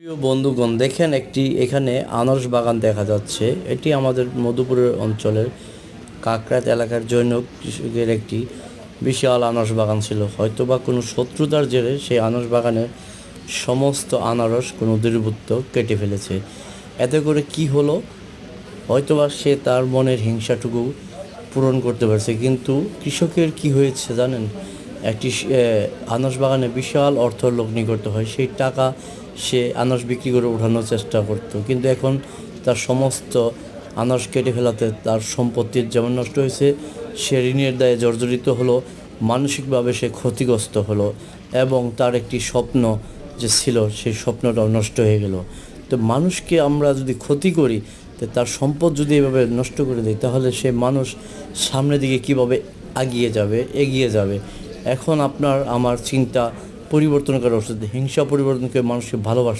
প্রিয় বন্ধুগণ, দেখেন একটি এখানে আনারস বাগান দেখা যাচ্ছে। এটি আমাদের মধুপুরের অঞ্চলের কাকরাত এলাকার জৈন কৃষকের একটি বিশাল আনারস বাগান ছিল। হয়তোবা কোনো শত্রুতার জেরে সেই আনারস বাগানের সমস্ত আনারস কোনো দুর্বৃত্ত কেটে ফেলেছে। এতে করে কি হলো? হয়তোবা সে তার মনের হিংসাটুকু পূরণ করতে পারছে, কিন্তু কৃষকের কি হয়েছে জানেন? একটি আনারস বাগানে বিশাল অর্থ লগ্নি করতে হয়। সেই টাকা সে আনারস বিক্রি করে ওঠানোর চেষ্টা করতো। কিন্তু এখন তার সমস্ত আনারস কেটে ফেলাতে তার সম্পত্তির যেমন নষ্ট হয়েছে, সে ঋণের দায়ে জর্জরিত হলো, মানসিকভাবে সে ক্ষতিগ্রস্ত হলো এবং তার একটি স্বপ্ন যে ছিল, সেই স্বপ্নটাও নষ্ট হয়ে গেল। তো মানুষকে আমরা যদি ক্ষতি করি, তো তার সম্পদ যদি এভাবে নষ্ট করে দিই, তাহলে সে মানুষ সামনের দিকে কীভাবে এগিয়ে যাবে এগিয়ে যাবে? এখন আপনার, আমার চিন্তা পরিবর্তন করা ওষুধ হিংসা পরিবর্তন করে মানুষকে ভালোবাসতে